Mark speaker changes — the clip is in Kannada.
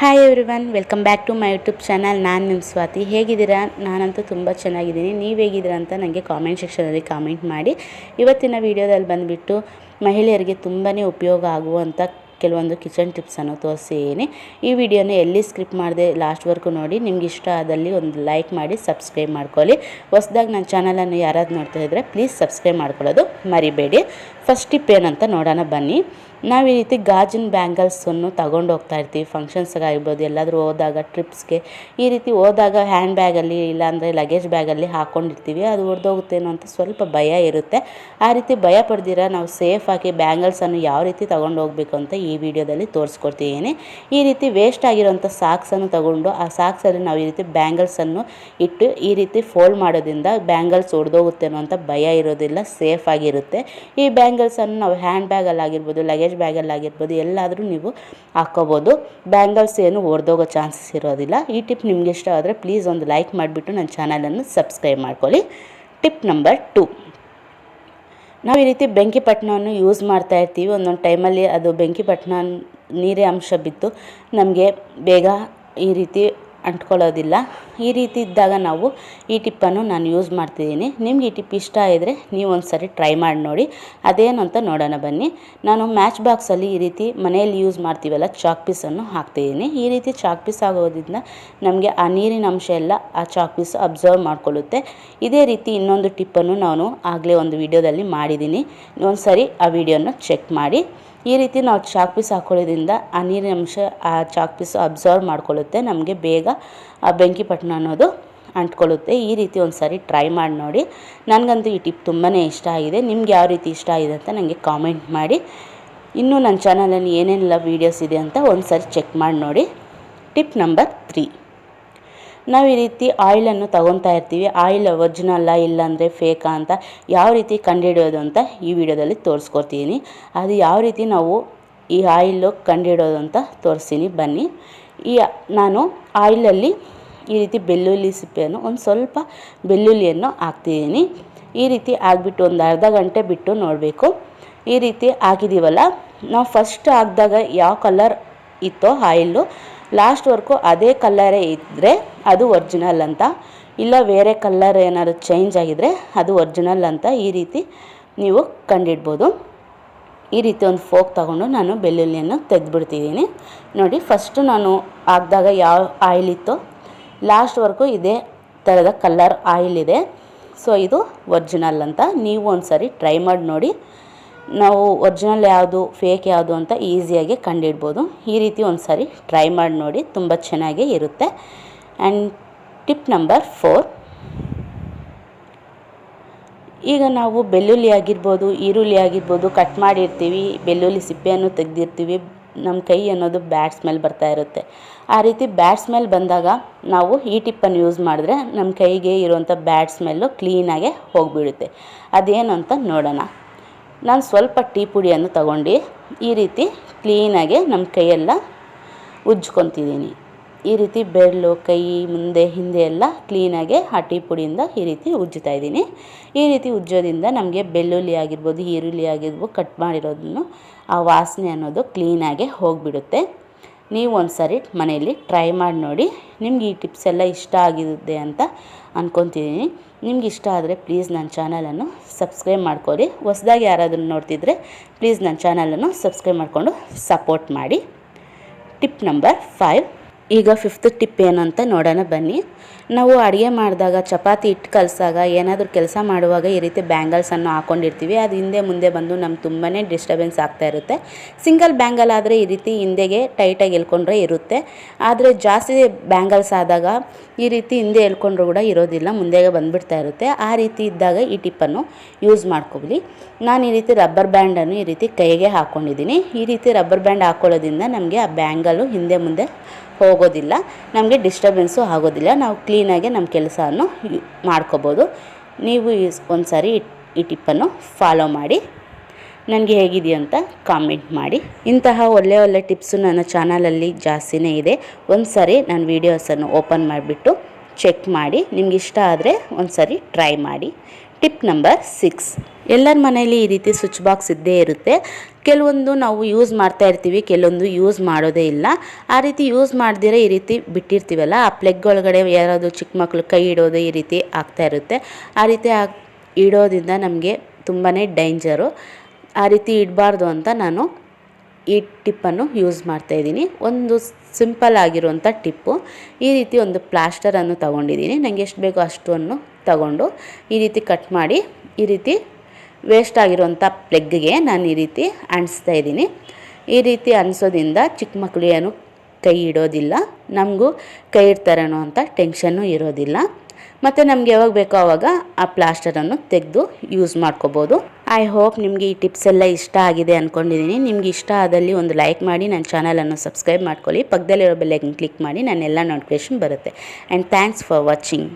Speaker 1: Hi everyone welcome back to my YouTube channel ನಾನು ನಿಮ್ಮ ಸ್ವಾತಿ. ಹೇಗಿದ್ದೀರಾ? ನಾನಂತೂ ತುಂಬ ಚೆನ್ನಾಗಿದ್ದೀನಿ. ನೀವು ಹೇಗಿದ್ದೀರಾ ಅಂತ ನನಗೆ ಕಾಮೆಂಟ್ ಸೆಕ್ಷನಲ್ಲಿ ಕಾಮೆಂಟ್ ಮಾಡಿ. ಇವತ್ತಿನ ವಿಡಿಯೋದಲ್ಲಿ ಬಂದುಬಿಟ್ಟು ಮಹಿಳೆಯರಿಗೆ ತುಂಬಾ ಉಪಯೋಗ ಆಗುವಂಥ ಕೆಲವೊಂದು ಕಿಚನ್ ಟಿಪ್ಸನ್ನು ತೋರಿಸಿದ್ದೀನಿ. ಈ ವಿಡಿಯೋನ ಎಲ್ಲಿ ಸ್ಕ್ರಿಪ್ ಮಾಡಿದೆ ಲಾಸ್ಟ್ವರೆಗೂ ನೋಡಿ. ನಿಮ್ಗೆ ಇಷ್ಟ ಆದಲ್ಲಿ ಒಂದು ಲೈಕ್ ಮಾಡಿ ಸಬ್ಸ್ಕ್ರೈಬ್ ಮಾಡ್ಕೊಳ್ಳಿ. ಹೊಸ್ದಾಗಿ ನನ್ನ ಚಾನಲನ್ನು ಯಾರಾದ್ರು ನೋಡ್ತಾ ಇದ್ದರೆ ಪ್ಲೀಸ್ ಸಬ್ಸ್ಕ್ರೈಬ್ ಮಾಡ್ಕೊಳ್ಳೋದು ಮರಿಬೇಡಿ. ಫಸ್ಟ್ ಟಿಪ್ ಏನಂತ ನೋಡೋಣ ಬನ್ನಿ. ನಾವು ಈ ರೀತಿ ಗಾಜಿನ ಬ್ಯಾಂಗಲ್ಸನ್ನು ತಗೊಂಡು ಹೋಗ್ತಾ ಇರ್ತೀವಿ. ಫಂಕ್ಷನ್ಸ್ಗಾಗಿರ್ಬೋದು ಎಲ್ಲಾದರೂ ಹೋದಾಗ ಟ್ರಿಪ್ಸ್ಗೆ ಈ ರೀತಿ ಹೋದಾಗ ಹ್ಯಾಂಡ್ ಬ್ಯಾಗಲ್ಲಿ ಇಲ್ಲಾಂದರೆ ಲಗೇಜ್ ಬ್ಯಾಗಲ್ಲಿ ಹಾಕ್ಕೊಂಡಿರ್ತೀವಿ ಅದು ಹೊಡೆದೋಗುತ್ತೇನೋ ಅಂತ ಸ್ವಲ್ಪ ಭಯ ಇರುತ್ತೆ. ಆ ರೀತಿ ಭಯ ಪಡ್ದಿರ, ನಾವು ಸೇಫಾಗಿ ಬ್ಯಾಂಗಲ್ಸನ್ನು ಯಾವ ರೀತಿ ತಗೊಂಡು ಹೋಗಬೇಕು ಅಂತ ಈ ವಿಡಿಯೋದಲ್ಲಿ ತೋರಿಸ್ಕೊಡ್ತಿದ್ದೀನಿ ಈ ರೀತಿ ವೇಸ್ಟ್ ಆಗಿರೋಂಥ ಸಾಕ್ಸನ್ನು ತಗೊಂಡು ಆ ಸಾಕ್ಸಲ್ಲಿ ನಾವು ಈ ರೀತಿ ಬ್ಯಾಂಗಲ್ಸನ್ನು ಇಟ್ಟು ಈ ರೀತಿ ಫೋಲ್ಡ್ ಮಾಡೋದ್ರಿಂದ ಬ್ಯಾಂಗಲ್ಸ್ ಒಡೆದೋಗುತ್ತೇನೋ ಅಂತ ಭಯ ಇರೋದಿಲ್ಲ ಸೇಫ್ ಆಗಿರುತ್ತೆ. ಈ ಬ್ಯಾಂಗಲ್ಸನ್ನು ನಾವು ಹ್ಯಾಂಡ್ ಬ್ಯಾಗಲ್ಲಿ ಆಗಿರ್ಬೋದು ಲಗೇಜ್ ಬ್ಯಾಗಲ್ಲಿ ಆಗಿರ್ಬೋದು ಎಲ್ಲಾದರೂ ನೀವು ಹಾಕ್ಕೋಬೋದು. ಬ್ಯಾಂಗಲ್ಸ್ ಏನು ಒಡೆದೋಗೋ ಚಾನ್ಸಸ್ ಇರೋದಿಲ್ಲ. ಈ ಟಿಪ್ ನಿಮ್ಗೆ ಇಷ್ಟ ಆದರೆ ಪ್ಲೀಸ್ ಒಂದು ಲೈಕ್ ಮಾಡಿಬಿಟ್ಟು ನನ್ನ ಚಾನಲನ್ನು ಸಬ್ಸ್ಕ್ರೈಬ್ ಮಾಡ್ಕೊಳ್ಳಿ. Tip number two. ನಾವು ಈ ರೀತಿ ಬೆಂಕಿ ಪಟ್ಟಣವನ್ನು ಯೂಸ್ ಮಾಡ್ತಾ ಇರ್ತೀವಿ. ಒಂದೊಂದು ಟೈಮಲ್ಲಿ ಅದು ಬೆಂಕಿ ಪಟ್ಟಣ ನೀರೇ ಅಂಶ ಬಿತ್ತು. ನಮಗೆ ಬೇಗ ಈ ರೀತಿ ಅಂಟ್ಕೊಳ್ಳೋದಿಲ್ಲ. ಈ ರೀತಿ ಇದ್ದಾಗ ನಾವು ಈ ಟಿಪ್ಪನ್ನು ನಾನು ಯೂಸ್ ಮಾಡ್ತಿದ್ದೀನಿ. ನಿಮ್ಗೆ ಈ ಟಿಪ್ ಇಷ್ಟ ಇದ್ದರೆ ನೀವು ಒಂದು ಸರಿ ಟ್ರೈ ಮಾಡಿ ನೋಡಿ. ಅದೇನು ಅಂತ ನೋಡೋಣ ಬನ್ನಿ. ನಾನು ಮ್ಯಾಚ್ ಬಾಕ್ಸಲ್ಲಿ ಈ ರೀತಿ ಮನೆಯಲ್ಲಿ ಯೂಸ್ ಮಾಡ್ತೀವಲ್ಲ, ಚಾಕ್ ಪೀಸನ್ನು ಹಾಕ್ತಿದ್ದೀನಿ. ಈ ರೀತಿ ಚಾಕ್ ಪೀಸ್ ಆಗೋದ್ರಿಂದ ನಮಗೆ ಆ ನೀರಿನ ಅಂಶ ಎಲ್ಲ ಆ ಚಾಕ್ ಪೀಸ್ ಅಬ್ಸರ್ವ್ ಮಾಡ್ಕೊಳ್ಳುತ್ತೆ. ಇದೇ ರೀತಿ ಇನ್ನೊಂದು ಟಿಪ್ಪನ್ನು ನಾನು ಆಗಲೇ ಒಂದು ವಿಡಿಯೋದಲ್ಲಿ ಮಾಡಿದ್ದೀನಿ. ಒಂದು ಸರಿ ಆ ವಿಡಿಯೋನ ಚೆಕ್ ಮಾಡಿ. ಈ ರೀತಿ ನಾವು ಚಾಕ್ ಪೀಸ್ ಹಾಕೊಳ್ಳೋದ್ರಿಂದ ಆ ನೀರಿನ ಅಂಶ ಆ ಚಾಕ್ ಪೀಸ್ ಅಬ್ಸರ್ವ್ ಮಾಡ್ಕೊಳ್ಳುತ್ತೆ, ನಮಗೆ ಬೇಗ ಆ ಬೆಂಕಿ ಪಟ್ಟಣ ಅನ್ನೋದು ಅಂಟ್ಕೊಳ್ಳುತ್ತೆ. ಈ ರೀತಿ ಒಂದು ಸಾರಿ ಟ್ರೈ ಮಾಡಿ ನೋಡಿ. ನನಗಂತೂ ಈ ಟಿಪ್ ತುಂಬಾ ಇಷ್ಟ ಆಗಿದೆ. ನಿಮ್ಗೆ ಯಾವ ರೀತಿ ಇಷ್ಟ ಆಗಿದೆ ಅಂತ ನನಗೆ ಕಾಮೆಂಟ್ ಮಾಡಿ. ಇನ್ನೂ ನನ್ನ ಚಾನಲಲ್ಲಿ ಏನೇನೆಲ್ಲ ವೀಡಿಯೋಸ್ ಇದೆ ಅಂತ ಒಂದು ಸಾರಿ ಚೆಕ್ ಮಾಡಿ ನೋಡಿ. Tip number three. ನಾವು ಈ ರೀತಿ ಆಯಿಲನ್ನು ತಗೊತಾ ಇರ್ತೀವಿ. ಆಯಿಲ್ ಒರಿಜಿನಲ್ಲ ಇಲ್ಲಾಂದರೆ ಫೇಕಾ ಅಂತ ಯಾವ ರೀತಿ ಕಂಡುಹಿಡಿಯೋದು ಅಂತ ಈ ವಿಡಿಯೋದಲ್ಲಿ ತೋರಿಸ್ಕೊಡ್ತೀನಿ. ಅದು ಯಾವ ರೀತಿ ನಾವು ಈ ಆಯಿಲು ಕಂಡುಹಿಡೋದು ಅಂತ ತೋರಿಸ್ತೀನಿ. ಬನ್ನಿ. ಈ ನಾನು ಆಯಿಲಲ್ಲಿ ಈ ರೀತಿ ಬೆಳ್ಳುಳ್ಳಿ ಸಿಪ್ಪೆಯನ್ನು ಒಂದು ಸ್ವಲ್ಪ ಬೆಳ್ಳುಳ್ಳಿಯನ್ನು ಹಾಕ್ತಿದ್ದೀನಿ. ಈ ರೀತಿ ಆಗಿಬಿಟ್ಟು ಒಂದು ಅರ್ಧ ಗಂಟೆ ಬಿಟ್ಟು ನೋಡಬೇಕು. ಈ ರೀತಿ ಹಾಕಿದ್ದೀವಲ್ಲ ನಾವು ಫಸ್ಟ್ ಹಾಕಿದಾಗ ಯಾವ ಕಲರ್ ಇತ್ತೋ ಆಯಿಲ್ಲು ಲಾಸ್ಟ್ವರೆಗೂ ಅದೇ ಕಲ್ಲರೇ ಇದ್ದರೆ ಅದು ಒರ್ಜಿನಲ್ ಅಂತ. ಇಲ್ಲ ಬೇರೆ ಕಲ್ಲರ್ ಏನಾದ್ರು ಚೇಂಜ್ ಆಗಿದರೆ ಅದು ಒರ್ಜಿನಲ್ ಅಂತ ಈ ರೀತಿ ನೀವು ಕಂಡಿಡ್ಬೋದು. ಈ ರೀತಿ ಒಂದು ಫೋಕ್ ತಗೊಂಡು ನಾನು ಬೆಳ್ಳುಳ್ಳಿಯನ್ನು ತೆಗೆದುಬಿಡ್ತಿದ್ದೀನಿ. ನೋಡಿ ಫಸ್ಟು ನಾನು ಹಾಕಿದಾಗ ಯಾವ ಆಯಿಲ್ ಲಾಸ್ಟ್ ವರ್ಕು ಇದೇ ಥರದ ಕಲ್ಲರ್ ಆಯಿಲ್ ಇದೆ. ಸೊ ಇದು ಒರ್ಜಿನಲ್ ಅಂತ. ನೀವು ಒಂದು ಸರಿ ಟ್ರೈ ಮಾಡಿ ನೋಡಿ. ನಾವು ಒರಿಜಿನಲ್ ಯಾವುದು ಫೇಕ್ ಯಾವುದು ಅಂತ ಈಸಿಯಾಗಿ ಕಂಡಿಡ್ಬೋದು. ಈ ರೀತಿ ಒಂದು ಸಾರಿ ಟ್ರೈ ಮಾಡಿ ನೋಡಿ, ತುಂಬ ಚೆನ್ನಾಗೇ ಇರುತ್ತೆ. ಆ್ಯಂಡ್ ಟಿಪ್ ನಂಬರ್ ಫೋರ್ ಈಗ ನಾವು ಬೆಳ್ಳುಳ್ಳಿ ಆಗಿರ್ಬೋದು, ಈರುಳ್ಳಿ ಆಗಿರ್ಬೋದು ಕಟ್ ಮಾಡಿರ್ತೀವಿ, ಬೆಳ್ಳುಳ್ಳಿ ಸಿಪ್ಪೆಯನ್ನು ತೆಗೆದಿರ್ತೀವಿ ನಮ್ಮ ಕೈ ಅನ್ನೋದು ಬ್ಯಾಡ್ ಸ್ಮೆಲ್ ಬರ್ತಾ ಇರುತ್ತೆ. ಆ ರೀತಿ ಬ್ಯಾಡ್ ಸ್ಮೆಲ್ ಬಂದಾಗ ನಾವು ಈ ಟಿಪ್ಪನ್ನು ಯೂಸ್ ಮಾಡಿದ್ರೆ ನಮ್ಮ ಕೈಗೆ ಇರುವಂಥ ಬ್ಯಾಡ್ ಸ್ಮೆಲ್ಲು ಕ್ಲೀನಾಗೆ ಹೋಗಿಬಿಡುತ್ತೆ. ಅದೇನು ಅಂತ ನೋಡೋಣ. ನಾನು ಸ್ವಲ್ಪ ಟೀ ಪುಡಿಯನ್ನು ತಗೊಂಡು ಈ ರೀತಿ ಕ್ಲೀನಾಗೆ ನಮ್ಮ ಕೈಯೆಲ್ಲ ಉಜ್ಕೊತಿದ್ದೀನಿ ಈ ರೀತಿ ಬೆರಳು, ಕೈ, ಮುಂದೆ, ಹಿಂದೆ ಎಲ್ಲ ಕ್ಲೀನಾಗೆ ಆ ಟೀ ಪುಡಿಯಿಂದ ಈ ರೀತಿ ಉಜ್ಜುತ್ತಾ ಇದ್ದೀನಿ. ಈ ರೀತಿ ಉಜ್ಜೋದ್ರಿಂದ ನಮಗೆ ಬೆಳ್ಳುಳ್ಳಿ ಆಗಿರ್ಬೋದು, ಈರುಳ್ಳಿ ಆಗಿರ್ಬೋದು ಕಟ್ ಮಾಡಿರೋದನ್ನು ಆ ವಾಸನೆ ಅನ್ನೋದು ಕ್ಲೀನಾಗೆ ಹೋಗಿಬಿಡುತ್ತೆ. ನೀವು ಒಂದು ಸರಿ ಮನೆಯಲ್ಲಿ ಟ್ರೈ ಮಾಡಿ ನೋಡಿ. ನಿಮ್ಗೆ ಈ ಟಿಪ್ಸ್ ಎಲ್ಲ ಇಷ್ಟ ಆಗಿರುತ್ತೆ ಅಂತ ಅಂದ್ಕೊತಿದ್ದೀನಿ ನಿಮ್ಗೆ ಇಷ್ಟ ಆದರೆ ಪ್ಲೀಸ್ ನನ್ನ ಚಾನಲನ್ನು ಸಬ್ಸ್ಕ್ರೈಬ್ ಮಾಡ್ಕೊಳ್ಳಿ. ಹೊಸ್ದಾಗಿ ಯಾರಾದರೂ ನೋಡ್ತಿದ್ರೆ ಪ್ಲೀಸ್ ನನ್ನ ಚಾನಲನ್ನು ಸಬ್ಸ್ಕ್ರೈಬ್ ಮಾಡಿಕೊಂಡು ಸಪೋರ್ಟ್ ಮಾಡಿ. ಟಿಪ್ ನಂಬರ್ ಫೈವ್ ಈಗ ಫಿಫ್ತ್ ಟಿಪ್ ಏನಂತ ನೋಡೋಣ ಬನ್ನಿ. ನಾವು ಅಡುಗೆ ಮಾಡಿದಾಗ, ಚಪಾತಿ ಇಟ್ಟು ಕಲಸಾಗ, ಏನಾದರೂ ಕೆಲಸ ಮಾಡುವಾಗ ಈ ರೀತಿ ಬ್ಯಾಂಗಲ್ಸನ್ನು ಹಾಕ್ಕೊಂಡಿರ್ತೀವಿ ಅದು ಹಿಂದೆ ಮುಂದೆ ಬಂದು ನಮ್ಗೆ ತುಂಬಾ ಡಿಸ್ಟರ್ಬೆನ್ಸ್ ಆಗ್ತಾ ಇರುತ್ತೆ. ಸಿಂಗಲ್ ಬ್ಯಾಂಗಲ್ ಆದರೆ ಈ ರೀತಿ ಹಿಂದೆಗೆ ಟೈಟಾಗಿ ಎಳ್ಕೊಂಡ್ರೆ ಇರುತ್ತೆ. ಆದರೆ ಜಾಸ್ತಿ ಬ್ಯಾಂಗಲ್ಸ್ ಆದಾಗ ಈ ರೀತಿ ಹಿಂದೆ ಎಳ್ಕೊಂಡ್ರು ಕೂಡ ಇರೋದಿಲ್ಲ, ಮುಂದೆಗೆ ಬಂದುಬಿಡ್ತಾ ಇರುತ್ತೆ. ಆ ರೀತಿ ಇದ್ದಾಗ ಈ ಟಿಪ್ಪನ್ನು ಯೂಸ್ ಮಾಡ್ಕೊಬಿಡಿ. ನಾನು ಈ ರೀತಿ ರಬ್ಬರ್ ಬ್ಯಾಂಡನ್ನು ಈ ರೀತಿ ಕೈಗೆ ಹಾಕ್ಕೊಂಡಿದ್ದೀನಿ ಈ ರೀತಿ ರಬ್ಬರ್ ಬ್ಯಾಂಡ್ ಹಾಕ್ಕೊಳ್ಳೋದ್ರಿಂದ ನಮಗೆ ಆ ಬ್ಯಾಂಗಲು ಹಿಂದೆ ಮುಂದೆ ಹೋಗೋದಿಲ್ಲ, ನಮಗೆ ಡಿಸ್ಟರ್ಬೆನ್ಸು ಆಗೋದಿಲ್ಲ. ನಾವು ಕ್ಲೀನಾಗಿ ನಮ್ಮ ಕೆಲಸವನ್ನು ಮಾಡ್ಕೋಬೋದು. ನೀವು ಒಂದು ಸಾರಿ ಈ ಟಿಪ್ಪನ್ನು ಫಾಲೋ ಮಾಡಿ. ನನಗೆ ಹೇಗಿದೆಯೋ ಅಂತ ಕಾಮೆಂಟ್ ಮಾಡಿ. ಇಂತಹ ಒಳ್ಳೆ ಒಳ್ಳೆ ಟಿಪ್ಸು ನನ್ನ ಚಾನಲಲ್ಲಿ ಜಾಸ್ತಿನೇ ಇದೆ. ಒಂದು ಸಾರಿ ನಾನು ವೀಡಿಯೋಸನ್ನು ಓಪನ್ ಮಾಡಿಬಿಟ್ಟು ಚೆಕ್ ಮಾಡಿ. ನಿಮ್ಗೆ ಇಷ್ಟ ಆದರೆ ಒಂದು ಸಾರಿ ಟ್ರೈ ಮಾಡಿ. ಟಿಪ್ ನಂಬರ್ ಸಿಕ್ಸ್ ಎಲ್ಲರ ಮನೆಯಲ್ಲಿ ಈ ರೀತಿ ಸ್ವಿಚ್ ಬಾಕ್ಸ್ ಇದ್ದೇ ಇರುತ್ತೆ. ಕೆಲವೊಂದು ನಾವು ಯೂಸ್ ಮಾಡ್ತಾ ಇರ್ತೀವಿ, ಕೆಲವೊಂದು ಯೂಸ್ ಮಾಡೋದೇ ಇಲ್ಲ. ಆ ರೀತಿ ಯೂಸ್ ಮಾಡ್ದಿರ ಈ ರೀತಿ ಬಿಟ್ಟಿರ್ತೀವಲ್ಲ, ಆ ಪ್ಲೆಗ್ ಒಳಗಡೆ ಯಾರಾದರೂ ಚಿಕ್ಕ ಮಕ್ಕಳು ಕೈ ಇಡೋದು ಈ ರೀತಿ ಆಗ್ತಾ ಇರುತ್ತೆ. ಆ ರೀತಿ ಇಡೋದ್ರಿಂದ ನಮಗೆ ತುಂಬಾ ಡೇಂಜರು ಆ ರೀತಿ ಇಡಬಾರ್ದು ಅಂತ ನಾನು ಈ ಟಿಪ್ಪನ್ನು ಯೂಸ್ ಮಾಡ್ತಾಯಿದ್ದೀನಿ ಒಂದು ಸಿಂಪಲ್ ಆಗಿರುವಂಥ ಟಿಪ್ಪು ಈ ರೀತಿ ಒಂದು ಪ್ಲಾಸ್ಟರನ್ನು ತಗೊಂಡಿದ್ದೀನಿ. ನನಗೆ ಎಷ್ಟು ಬೇಕೋ ಅಷ್ಟನ್ನು ತಗೊಂಡು ಈ ರೀತಿ ಕಟ್ ಮಾಡಿ ಈ ರೀತಿ ವೇಸ್ಟ್ ಆಗಿರುವಂಥ ಪ್ಲೆಗ್ಗೆ ನಾನು ಈ ರೀತಿ ಅಂಟಿಸ್ತಾ ಇದ್ದೀನಿ. ಈ ರೀತಿ ಅನಿಸೋದ್ರಿಂದ ಚಿಕ್ಕ ಮಕ್ಕಳು ಏನು ಕೈ ಇಡೋದಿಲ್ಲ, ನಮಗೂ ಕೈ ಇಡ್ತಾರೇನೋ ಅಂತ ಟೆನ್ಷನ್ನು ಇರೋದಿಲ್ಲ. ಮತ್ತು ನಮ್ಗೆ ಯಾವಾಗ ಬೇಕೋ ಆವಾಗ ಆ ಪ್ಲಾಸ್ಟರನ್ನು ತೆಗೆದು ಯೂಸ್ ಮಾಡ್ಕೋಬೋದು. ಐ ಹೋಪ್ ನಿಮಗೆ ಈ ಟಿಪ್ಸ್ ಎಲ್ಲ ಇಷ್ಟ ಆಗಿದೆ ಅಂದ್ಕೊಂಡಿದ್ದೀನಿ ನಿಮ್ಗೆ ಇಷ್ಟ ಆದಲ್ಲಿ ಒಂದು ಲೈಕ್ ಮಾಡಿ, ನನ್ನ ಚಾನಲನ್ನು ಸಬ್ಸ್ಕ್ರೈಬ್ ಮಾಡ್ಕೊಳ್ಳಿ. ಪಕ್ಕದಲ್ಲಿರೋ ಬೆಲ್ಲೈಕನ್ ಕ್ಲಿಕ್ ಮಾಡಿ ನಾನೆಲ್ಲ ನೋಟಿಫಿಕೇಶನ್ ಬರುತ್ತೆ. And thanks for watching